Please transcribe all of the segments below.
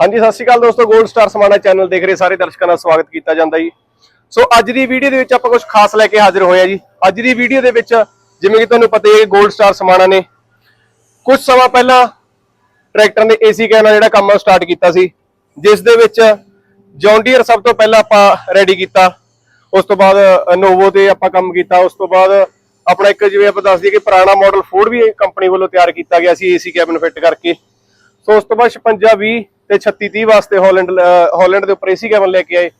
ਹਾਂਜੀ, ਸਤਿ ਸ਼੍ਰੀ ਅਕਾਲ ਦੋਸਤੋ 골ਡ ਸਟਾਰ ਸਮਾਣਾ ਚੈਨਲ ਦੇਖ ਰਹੇ ਸਾਰੇ ਦਰਸ਼ਕਾਂ ਦਾ ਸਵਾਗਤ ਕੀਤਾ ਜਾਂਦਾ ਜੀ। ਸੋ ਅੱਜ ਦੀ ਵੀਡੀਓ ਦੇ ਵਿੱਚ ਆਪਾਂ ਕੁਝ ਖਾਸ ਲੈ ਕੇ ਹਾਜ਼ਰ ਹੋਏ ਆ ਜੀ। ਅੱਜ ਦੀ ਵੀਡੀਓ ਦੇ ਵਿੱਚ ਜਿਵੇਂ ਕਿ ਤੁਹਾਨੂੰ ਪਤਾ ਹੀ ਹੈ 골ਡ ਸਟਾਰ ਸਮਾਣਾ ਨੇ ਕੁਝ ਸਮਾਂ ਪਹਿਲਾਂ ਟਰੈਕਟਰਾਂ ਦੇ ਏਸੀ ਕੈਨ ਜਿਹੜਾ ਕੰਮ ਸਟਾਰਟ ਕੀਤਾ ਸੀ, ਜਿਸ ਦੇ ਵਿੱਚ ਜੌਨ ਸਭ ਤੋਂ ਪਹਿਲਾਂ ਆਪਾਂ ਰੈਡੀ ਕੀਤਾ। ਉਸ ਤੋਂ ਬਾਅਦ ਨੋਵੋ ਤੇ ਆਪਾਂ ਕੰਮ ਕੀਤਾ। ਉਸ ਤੋਂ ਬਾਅਦ ਆਪਣਾ ਇੱਕ ਜਿਵੇਂ ਆਪਾਂ ਦੱਸ ਦਈਏ ਕਿ ਪੁਰਾਣਾ ਮਾਡਲ ਫੋਰਡ ਵੀ ਕੰਪਨੀ ਵੱਲੋਂ ਤਿਆਰ ਕੀਤਾ ਗਿਆ ਸੀ ਏਸੀ ਕੈਬਨ ਫਿੱਟ ਕਰਕੇ। ਸੋ ਉਸ ਤੋਂ ਬਾਅਦ 56 20 ਤੇ 36 30 ਵਾਸਤੇ ਹਾਲੈਂਡ ਹਾਲੈਂਡ ਦੇ ਉੱਪਰ ਏਸੀ ਕੈਬਨ ਲੈ ਕੇ ਆਏ।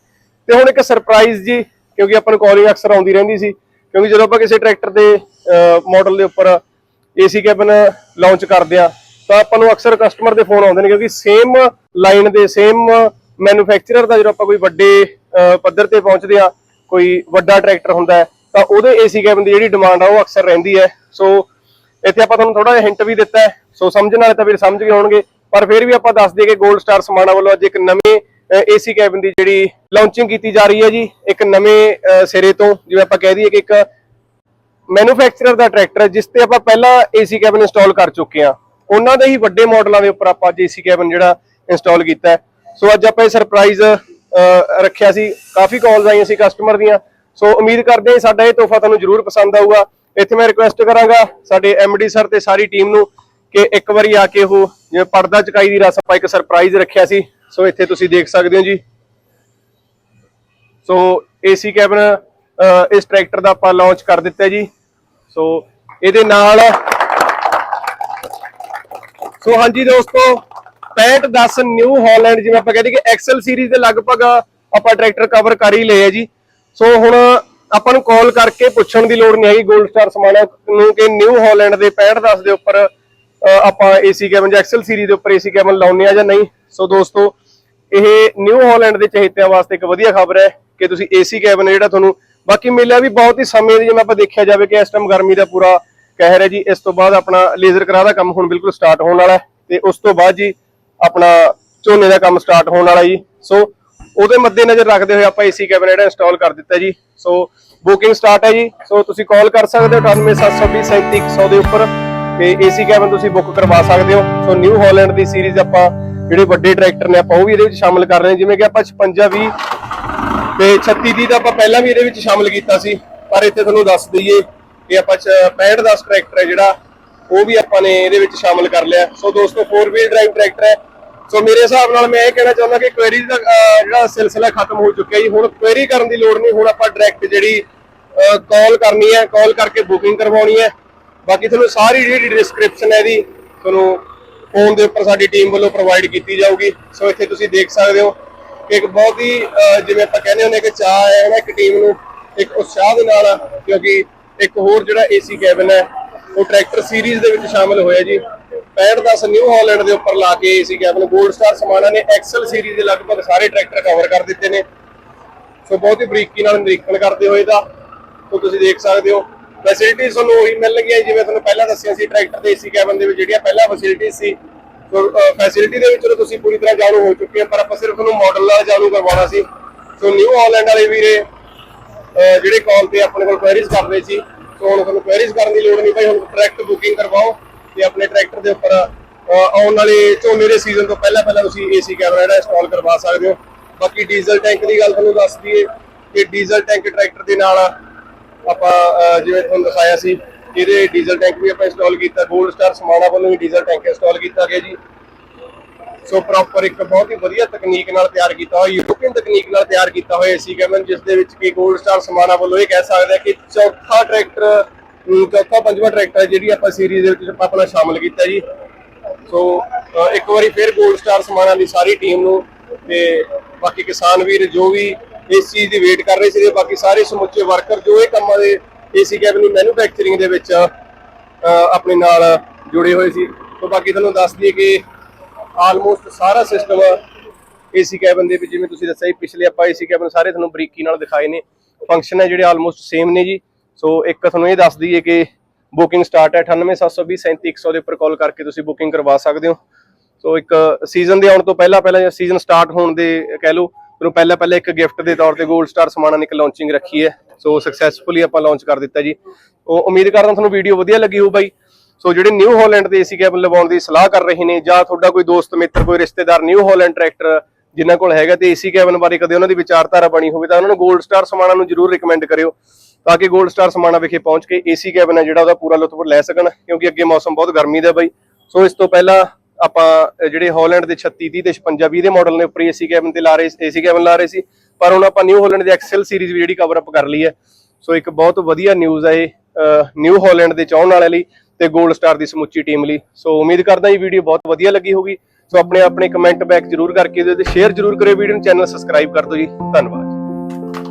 ਤੇ ਹੁਣ ਇੱਕ ਸਰਪ੍ਰਾਈਜ਼ ਜੀ, ਕਿਉਂਕਿ ਆਪਾਂ ਨੂੰ ਕਾਲਿੰਗ ਅਕਸਰ ਆਉਂਦੀ ਰਹਿੰਦੀ ਸੀ, ਕਿਉਂਕਿ ਜਦੋਂ ਆਪਾਂ ਕਿਸੇ ਟਰੈਕਟਰ ਦੇ ਮਾਡਲ ਦੇ ਉੱਪਰ ਏਸੀ ਕੈਬਨ ਲਾਂਚ ਕਰਦੇ ਆ, ਤਾਂ ਆਪਾਂ ਨੂੰ ਅਕਸਰ ਕਸਟਮਰ ਦੇ ਫੋਨ ਆਉਂਦੇ ਨੇ, ਕਿਉਂਕਿ ਸੇਮ ਲਾਈਨ ਦੇ ਸੇਮ ਮੈਨੂਫੈਕਚਰਰ ਦਾ ਜਦੋਂ ਆਪਾਂ ਕੋਈ ਵੱਡੇ ਪੱਧਰ ਤੇ ਪਹੁੰਚਦੇ ਆ, ਕੋਈ ਵੱਡਾ ਟਰੈਕਟਰ ਹੁੰਦਾ ਤਾਂ ਉਹਦੇ ਏਸੀ ਕੈਬਨ ਦੀ ਜਿਹੜੀ ਡਿਮਾਂਡ ਆ, ਉਹ ਅਕਸਰ ਰਹਿੰਦੀ ਹੈ। ਸੋ ਇੱਥੇ ਆਪਾਂ ਤੁਹਾਨੂੰ ਥੋੜਾ ਜਿਹਾ ਹਿੰਟ ਵੀ ਦਿੱਤਾ ਸੋ ਸਮਝਣ ਵਾਲੇ ਤਾਂ ਫਿਰ ਸਮਝ ਗਏ ਹੋਣਗੇ। ਪਰ ਫਿਰ ਵੀ ਆਪਾਂ ਦੱਸ ਦਈਏ ਕਿ 골ਡ ਸਟਾਰ ਸਮਾਣਾ ਵੱਲੋਂ ਅੱਜ ਇੱਕ ਨਵੇਂ ਏਸੀ ਕੈਬਨ ਦੀ ਜਿਹੜੀ ਲਾਂਚਿੰਗ ਕੀਤੀ ਜਾ ਰਹੀ ਹੈ ਜੀ, ਇੱਕ ਨਵੇਂ ਸਿਰੇ ਤੋਂ, ਜਿਵੇਂ ਆਪਾਂ ਕਹਿ ਦਈਏ ਕਿ ਇੱਕ ਮੈਨੂਫੈਕਚਰਰ ਦਾ ਟਰੈਕਟਰ ਹੈ, ਜਿਸ ਤੇ ਆਪਾਂ ਪਹਿਲਾਂ ਏਸੀ ਕੈਬਨ ਇੰਸਟਾਲ ਕਰ ਚੁੱਕੇ ਹਾਂ। ਉਹਨਾਂ ਦੇ ਹੀ ਵੱਡੇ ਮਾਡਲਾਂ ਦੇ ਉੱਪਰ ਆਪਾਂ ਅੱਜ ਏਸੀ ਕੈਬਨ ਜਿਹੜਾ ਇੰਸਟਾਲ ਕੀਤਾ ਹੈ। ਸੋ ਅੱਜ ਆਪਾਂ ਇਹ ਸਰਪ੍ਰਾਈਜ਼ ਰੱਖਿਆ ਸੀ। ਕਾਫੀ ਕਾਲਸ ਆਈਆਂ ਸੀ ਕਸਟਮਰ ਦੀਆਂ। ਸੋ ਉਮੀਦ ਕਰਦੇ ਹਾਂ ਸਾਡਾ ਇਹ ਤੋਹਫਾ ਤੁਹਾਨੂੰ ਜ਼ਰੂਰ ਪਸੰਦ ਆਊਗਾ। ਇੱਥੇ ਮੈਂ ਰਿਕੁਐਸਟ ਕਰਾਂਗਾ ਸਾਡੇ ਐਮਡੀ ਸਰ ਤੇ ਸਾਰੀ ਟੀਮ ਨੂੰ ਕਿ ਇੱਕ ਵਾਰੀ ਆ ਕੇ ਉਹ, ਜਿਵੇਂ ਪਰਦਾ ਚਕਾਈ ਦੀ ਰਸਮ ਆਪਾਂ ਇੱਕ ਸਰਪ੍ਰਾਈਜ਼ ਰੱਖਿਆ ਸੀ। ਸੋ ਇੱਥੇ ਤੁਸੀਂ ਦੇਖ ਸਕਦੇ ਹੋ ਜੀ। ਸੋ ਏਸੀ ਕੈਬਨ ਇਸ ਟਰੈਕਟਰ ਦਾ ਆਪਾਂ ਲਾਂਚ ਕਰ ਦਿੱਤਾ ਜੀ। ਸੋ ਇਹਦੇ ਨਾਲ ਸੋ ਹਾਂਜੀ ਦੋਸਤੋ 6510 ਨਿਊ ਹਾਲੈਂਡ ਜਿਵੇਂ ਆਪਾਂ ਕਹਿੰਦੇ ਕਿ ਐਕਸਲ ਸੀਰੀਜ਼ ਦੇ ਲਗਭਗ ਆਪਾਂ ਟਰੈਕਟਰ ਕਵਰ ਕਰ ਹੀ ਲਏ ਆ ਜੀ। ਸੋ ਹੁਣ ਆਪਾਂ ਨੂੰ ਕਾਲ ਕਰਕੇ ਪੁੱਛਣ ਦੀ ਲੋੜ ਨਹੀਂ ਹੈਗੀ 골ਡ ਸਟਾਰ ਸਮਾਣਾ ਨੂੰ ਕਿ ਨਿਊ ਹਾਲੈਂਡ ਦੇ 6510 ਦੇ ਉੱਪਰ ਆਪਾਂ ਏਸੀ ਕੈਬਨ ਜਾਂ ਐਕਸਲ ਸੀਰੀਜ਼ ਦੇ ਉੱਪਰ ਏਸੀ ਕੈਬਨ ਲਾਉਣੇ ਆ ਜਾਂ ਨਹੀਂ? ਸੋ ਦੋਸਤੋ, ਇਹ ਨਿਊ ਹਾਲੈਂਡ ਦੇ ਚਾਹੀਤਿਆਂ ਵਾਸਤੇ ਇੱਕ ਵਧੀਆ ਖਬਰ ਹੈ ਕਿ ਤੁਸੀਂ ਏਸੀ ਕੈਬਨ ਜਿਹੜਾ ਤੁਹਾਨੂੰ ਬਾਕੀ ਮਿਲਿਆ ਵੀ ਬਹੁਤ ਹੀ ਸਮੇਂ ਦੀ ਜਿਵੇਂ ਆਪਾਂ ਦੇਖਿਆ ਜਾਵੇ ਕਿ ਇਸ ਟਾਈਮ ਗਰਮੀ ਦਾ ਪੂਰਾ ਕਹਿਰ ਹੈ ਜੀ, ਇਸ ਤੋਂ ਬਾਅਦ ਆਪਣਾ ਲੇਜ਼ਰ ਕਰਾ ਦਾ ਕੰਮ ਹੁਣ ਬਿਲਕੁਲ ਸਟਾਰਟ ਹੋਣ ਵਾਲਾ ਹੈ ਤੇ ਉਸ ਤੋਂ ਬਾਅਦ ਜੀ ਆਪਣਾ ਝੋਨੇ ਦਾ ਕੰਮ ਸਟਾਰਟ ਹੋਣ ਵਾਲਾ ਜੀ। ਸੋ ਉਹਦੇ ਮੱਦੇ ਨਜ਼ਰ ਰੱਖਦੇ ਹੋਏ ਆਪਾਂ ਏਸੀ ਕੈਬਨ ਜਿਹੜਾ ਇੰਸਟਾਲ ਕਰ ਦਿੱਤਾ ਜੀ। ਸੋ ਬੁਕਿੰਗ ਸਟਾਰਟ ਹੈ ਜੀ। ਸੋ ਤੁਸੀਂ ਕਾਲ ਕਰ ਸਕਦੇ ਹੋ 9872037100 ਦੇ ਉੱਪਰ। ਤੇ ਏਸੀ ਕੈਬਨ ਤੁਸੀਂ ਬੁੱਕ ਕਰਵਾ ਸਕਦੇ ਹੋ। ਸੋ ਨਿਊ ਹਾਲੈਂਡ ਦੀ ਸੀਰੀਜ਼ ਆਪਾਂ, ਜਿਹੜੇ ਵੱਡੇ ਟਰੈਕਟਰ ਨੇ, ਆਪਾਂ ਉਹ ਵੀ ਇਹਦੇ ਵਿੱਚ ਸ਼ਾਮਲ ਕਰ ਰਹੇ ਹਾਂ। ਜਿਵੇਂ ਕਿ ਆਪਾਂ 56 20 ਤੇ 36 ਦੀ ਤਾਂ ਆਪਾਂ ਪਹਿਲਾਂ ਵੀ ਇਹਦੇ ਵਿੱਚ ਸ਼ਾਮਲ ਕੀਤਾ ਸੀ। ਪਰ ਇੱਥੇ ਤੁਹਾਨੂੰ ਦੱਸ ਦਈਏ ਕਿ ਆਪਾਂ 65 10 ਟਰੈਕਟਰ ਹੈ ਜਿਹੜਾ, ਉਹ ਵੀ ਆਪਾਂ ਨੇ ਇਹਦੇ ਵਿੱਚ ਸ਼ਾਮਲ ਕਰ ਲਿਆ। ਸੋ ਦੋਸਤੋ 4 ਵੀਲ ਡਰਾਈਵ ਟਰੈਕਟਰ ਹੈ। ਸੋ ਮੇਰੇ ਹਿਸਾਬ ਨਾਲ ਮੈਂ ਇਹ ਕਹਿਣਾ ਚਾਹੁੰਦਾ ਕਿ ਕੁਐਰੀ ਦਾ ਜਿਹੜਾ ਸਿਲਸਿਲਾ ਖਤਮ ਹੋ ਚੁੱਕਿਆ ਜੀ। ਹੁਣ ਕੁਐਰੀ ਕਰਨ ਦੀ ਲੋੜ ਨਹੀਂ। ਹੁਣ ਆਪਾਂ ਡਾਇਰੈਕਟ ਜਿਹੜੀ ਕਾਲ ਕਰਨੀ ਹੈ ਕਾਲ ਕਰਕੇ ਬੁਕਿੰਗ ਕਰਵਾਉਣੀ ਹੈ। ਬਾਕੀ ਤੁਹਾਨੂੰ ਸਾਰੀ ਜਿਹੜੀ ਡਿਸਕ੍ਰਿਪਸ਼ਨ ਹੈ ਇਹਦੀ ਤੁਹਾਨੂੰ ਫੋਨ ਦੇ ਉੱਪਰ ਸਾਡੀ ਟੀਮ ਵੱਲੋਂ ਪ੍ਰੋਵਾਈਡ ਕੀਤੀ ਜਾਊਗੀ। ਸੋ ਇੱਥੇ ਤੁਸੀਂ ਦੇਖ ਸਕਦੇ ਹੋ ਕਿ ਇੱਕ ਬਹੁਤ ਹੀ ਜਿਵੇਂ ਆਪਾਂ ਕਹਿੰਦੇ ਹੁੰਦੇ ਕਿ ਚਾਹ ਹੈ ਨਾ ਇੱਕ ਟੀਮ ਨੂੰ, ਇੱਕ ਉਤਸ਼ਾਹ ਦੇ ਨਾਲ, ਕਿਉਂਕਿ ਇੱਕ ਹੋਰ ਜਿਹੜਾ ਏਸੀ ਕੈਬਨ ਹੈ, ਉਹ ਟਰੈਕਟਰ ਸੀਰੀਜ਼ ਦੇ ਵਿੱਚ ਸ਼ਾਮਲ ਹੋਇਆ ਜੀ। 65 10 ਨਿਊ ਹਾਲੈਂਡ ਦੇ ਉੱਪਰ ਲਾ ਕੇ ਏਸੀ ਕੈਬਨ 골ਡ ਸਟਾਰ ਸਮਾਣਾ ਨੇ ਐਕਸਲ ਸੀਰੀਜ਼ ਦੇ ਲਗਭਗ ਸਾਰੇ ਟਰੈਕਟਰ ਕਵਰ ਕਰ ਦਿੱਤੇ ਨੇ। ਸੋ ਬਹੁਤ ਹੀ ਬਰੀਕੀ ਨਾਲ ਨਿਰੀਖਣ ਕਰਦੇ ਹੋਏ ਦਾ ਸੋ ਤੁਸੀਂ ਦੇਖ ਸਕਦੇ ਹੋ। ਫੈਸਿਲਿਟੀਜ਼ ਤੁਹਾਨੂੰ ਉਹੀ ਮਿਲਣਗੀਆਂ ਜਿਵੇਂ ਤੁਹਾਨੂੰ ਪਹਿਲਾਂ ਦੱਸਿਆ ਸੀ ਟਰੈਕਟਰ ਦੇ ਏਸੀ ਕੈਬਨ ਦੇ ਵਿੱਚ ਜਿਹੜੀਆਂ ਪਹਿਲਾਂ ਫੈਸਿਲਿਟੀਜ਼ ਸੀ, ਸੋ ਫੈਸਿਲਿਟੀ ਦੇ ਵਿੱਚ ਤੁਸੀਂ ਪੂਰੀ ਤਰ੍ਹਾਂ ਜਾਣੂ ਹੋ ਚੁੱਕੇ ਹੋ, ਪਰ ਆਪਾਂ ਸਿਰਫ ਤੁਹਾਨੂੰ ਮਾਡਲ ਨਾਲ ਜਾਣੂ ਕਰਵਾਉਣਾ ਸੀ। ਸੋ ਨਿਊ ਹਾਲੈਂਡ ਵਾਲੇ ਵੀਰੇ ਜਿਹੜੇ ਕਾਲ ਤੇ ਆਪਣੇ ਕੋਲ ਕੁਐਰੀਜ਼ ਕਰ ਰਹੇ ਸੀ, ਸੋ ਹੁਣ ਤੁਹਾਨੂੰ ਕੁਐਰੀਜ਼ ਕਰਨ ਦੀ ਲੋੜ ਨਹੀਂ ਭਾਈ ਹੁਣ ਡਾਇਰੈਕਟ ਬੁਕਿੰਗ ਕਰਵਾਓ ਤੇ ਆਪਣੇ ਟਰੈਕਟਰ ਦੇ ਉੱਪਰ ਆਉਣ ਵਾਲੇ ਝੋਨੇ ਦੇ ਸੀਜ਼ਨ ਤੋਂ ਪਹਿਲਾਂ ਪਹਿਲਾਂ ਤੁਸੀਂ ਏਸੀ ਕੈਮਰਾ ਜਿਹੜਾ ਇੰਸਟਾਲ ਕਰਵਾ ਸਕਦੇ ਹੋ। ਬਾਕੀ ਡੀਜ਼ਲ ਟੈਂਕ ਦੀ ਗੱਲ ਤੁਹਾਨੂੰ ਦੱਸ ਦਈਏ ਕਿ ਡੀਜ਼ਲ ਟੈਂਕ ਟਰੈਕਟਰ ਦੇ ਨਾਲ ਆਪਾਂ ਜਿਵੇਂ ਤੁਹਾਨੂੰ ਦਿਖਾਇਆ ਸੀ, ਇਹਦੇ ਡੀਜ਼ਲ ਟੈਂਕ ਵੀ ਆਪਾਂ ਇੰਸਟਾਲ ਕੀਤਾ ਗੋਲਡ ਸਟਾਰ ਸਮਾਣਾ ਵੱਲੋਂ ਵੀ ਡੀਜ਼ਲ ਟੈਂਕ ਇੰਸਟਾਲ ਕੀਤਾ ਗਿਆ ਜੀ। ਸੋ ਪ੍ਰੋਪਰ ਇੱਕ ਬਹੁਤ ਹੀ ਵਧੀਆ ਤਕਨੀਕ ਨਾਲ ਤਿਆਰ ਕੀਤਾ ਹੋਇਆ ਯੂਰੋਪੀਅਨ ਤਕਨੀਕ ਨਾਲ ਤਿਆਰ ਕੀਤਾ ਹੋਇਆ ਏਸੀ ਕੈਬਨ, ਜਿਸ ਦੇ ਵਿੱਚ ਕਿ 골ਡ ਸਟਾਰ ਸਮਾਣਾ ਵੱਲੋਂ ਇਹ ਕਹਿ ਸਕਦਾ ਕਿ ਚੌਥਾ ਟਰੈਕਟਰ ਚੌਥਾ ਪੰਜਵਾਂ ਟਰੈਕਟਰ ਜਿਹੜੀ ਆਪਾਂ ਸੀਰੀਜ਼ ਦੇ ਵਿੱਚ ਆਪਾਂ ਆਪਣਾ ਸ਼ਾਮਲ ਕੀਤਾ ਜੀ। ਸੋ ਇੱਕ ਵਾਰੀ ਫਿਰ ਗੋਲਡ ਸਟਾਰ ਸਮਾਣਾ ਦੀ ਸਾਰੀ ਟੀਮ ਨੂੰ ਤੇ ਬਾਕੀ ਕਿਸਾਨ ਵੀਰ ਜੋ ਵੀ ਇਸ ਚੀਜ਼ ਦੀ ਵੇਟ ਕਰ ਰਹੇ ਸੀ ਬਾਕੀ ਸਾਰੇ ਸਮੁੱਚੇ ਵਰਕਰ ਜੋ ਇਹ ਕੰਮਾਂ ਦੇ ਏਸੀ ਕੈਬਨ ਦੀ ਮੈਨੂਫੈਕਚਰਿੰਗ ਦੇ ਵਿੱਚ ਆਪਣੇ ਨਾਲ ਜੁੜੇ ਹੋਏ ਸੀ। ਸੋ ਬਾਕੀ ਤੁਹਾਨੂੰ ਦੱਸ ਦਈਏ ਕਿ ਆਲਮੋਸਟ ਸਾਰਾ ਸਿਸਟਮ ਏਸੀ ਕੈਬਨ ਦੇ ਵਿੱਚ, ਜਿਵੇਂ ਤੁਸੀਂ ਦੱਸਿਆ ਜੀ, ਪਿਛਲੇ ਆਪਾਂ ਏਸੀ ਕੈਬਨ ਸਾਰੇ ਤੁਹਾਨੂੰ ਬਰੀਕੀ ਨਾਲ ਦਿਖਾਏ ਨੇ। ਫੰਕਸ਼ਨ ਹੈ ਜਿਹੜੇ ਆਲਮੋਸਟ ਸੇਮ ਨੇ ਜੀ। ਸੋ ਇੱਕ ਤੁਹਾਨੂੰ ਇਹ ਦੱਸ ਦਈਏ ਕਿ ਬੁਕਿੰਗ ਸਟਾਰਟ ਹੈ 9872037100 ਦੇ ਉੱਪਰ ਕਾਲ ਕਰਕੇ ਤੁਸੀਂ ਬੁਕਿੰਗ ਕਰਵਾ ਸਕਦੇ ਹੋ। ਸੋ ਇੱਕ ਸੀਜ਼ਨ ਦੇ ਆਉਣ ਤੋਂ ਪਹਿਲਾਂ ਪਹਿਲਾਂ ਜਾਂ ਸੀਜ਼ਨ ਸਟਾਰਟ ਹੋਣ ਦੇ ਕਹਿ ਲਓ ਮੈਨੂੰ ਪਹਿਲਾਂ ਪਹਿਲਾਂ ਇੱਕ ਗਿਫਟ ਦੇ ਤੌਰ ਤੇ 골ਡ ਸਟਾਰ ਸਮਾਣਾ ਨਿਕ ਲਾਂਚਿੰਗ ਰੱਖੀ ਹੈ। ਸੋ ਸਕਸੈਸਫੁਲੀ ਆਪਾਂ ਲਾਂਚ ਕਰ ਦਿੱਤਾ ਜੀ। ਉਹ ਉਮੀਦ ਕਰਦਾ ਤੁਹਾਨੂੰ ਵੀਡੀਓ ਵਧੀਆ ਲੱਗੀ ਹੋਊ ਬਾਈ। ਸੋ ਜਿਹੜੇ ਨਿਊ ਹਾਲੈਂਡ ਦੇ ਏਸੀ ਕੈਬਨ ਲਵਾਉਣ ਦੀ ਸਲਾਹ ਕਰ ਰਹੇ ਨੇ, ਜਾਂ ਤੁਹਾਡਾ ਕੋਈ ਦੋਸਤ, ਮਿੱਤਰ, ਕੋਈ ਰਿਸ਼ਤੇਦਾਰ ਨਿਊ ਹੋਲੈਂਡ ਟਰੈਕਟਰ ਜਿਨ੍ਹਾਂ ਕੋਲ ਹੈਗਾ ਤੇ ਏਸੀ ਕੈਬਨ ਬਾਰੇ ਕਦੇ ਉਹਨਾਂ ਦੀ ਵਿਚਾਰਧਾਰਾ ਬਣੀ ਹੋਵੇ, ਤਾਂ ਉਹਨਾਂ ਨੂੰ ਗੋਲਡ ਸਟਾਰ ਸਮਾਨਾਂ ਨੂੰ ਜ਼ਰੂਰ ਰਿਕਮੈਂਡ ਕਰਿਓ, ਤਾਂ ਕਿ ਗੋਲਡ ਸਟਾਰ ਸਮਾਨਾਂ ਵਿਖੇ ਪਹੁੰਚ ਕੇ ਏਸੀ ਕੈਬਨ ਹੈ ਜਿਹੜਾ ਉਹਦਾ ਪੂਰਾ ਲੁਤਫ ਲੈ ਸਕਣ, ਕਿਉਂਕਿ ਅੱਗੇ ਮੌਸਮ ਬਹੁਤ ਗਰਮੀ ਦਾ ਬਾਈ। ਸੋ ਇਸ ਤੋਂ ਪਹਿਲਾਂ ਆਪਾਂ ਜਿਹੜੇ ਹਾਲੈਂਡ ਦੇ 36 30 ਤੇ 56 20 ਦੇ ਮਾਡਲ ਨੇ ਉੱਪਰ ਏਸੀ ਕੈਬਨ ਤੇ ਲਾ ਰਹੇ ਏਸੀ ਕੈਬਨ ਲਾ ਰਹੇ ਸੀ। ਪਰ ਹੁਣ ਆਪਾਂ ਨਿਊ ਹਾਲੈਂਡ ਦੇ ਐਕਸਲ ਸੀਰੀਜ਼ ਵੀ ਜਿਹੜੀ ਕਵਰ ਅਪ ਕਰ ਲਈ ਹੈ। ਸੋ ਇੱਕ ਬਹੁਤ ਵਧੀਆ ਨਿਊਜ਼ ਹੈ ਇਹ ਨਿਊ ਹਾਲੈਂਡ ਦੇ ਚਾਹਣ ਵਾਲਿਆਂ ਲਈ ਤੇ 골ਡ ਸਟਾਰ ਦੀ ਸਮੁੱਚੀ ਟੀਮ ਲਈ। ਸੋ ਉਮੀਦ ਕਰਦਾ ਇਹ ਵੀਡੀਓ ਬਹੁਤ ਵਧੀਆ ਲੱਗੀ ਹੋਗੀ ਸੋ ਆਪਣੇ ਆਪਣੇ ਕਮੈਂਟ ਬੈਕ ਜਰੂਰ ਕਰਕੇ ਇਹਦੇ ਤੇ ਸ਼ੇਅਰ ਜਰੂਰ ਕਰਿਓ ਵੀਡੀਓ ਨੂੰ। ਚੈਨਲ ਸਬਸਕ੍ਰਾਈਬ ਕਰ ਦਿਓ ਜੀ। ਧੰਨਵਾਦ।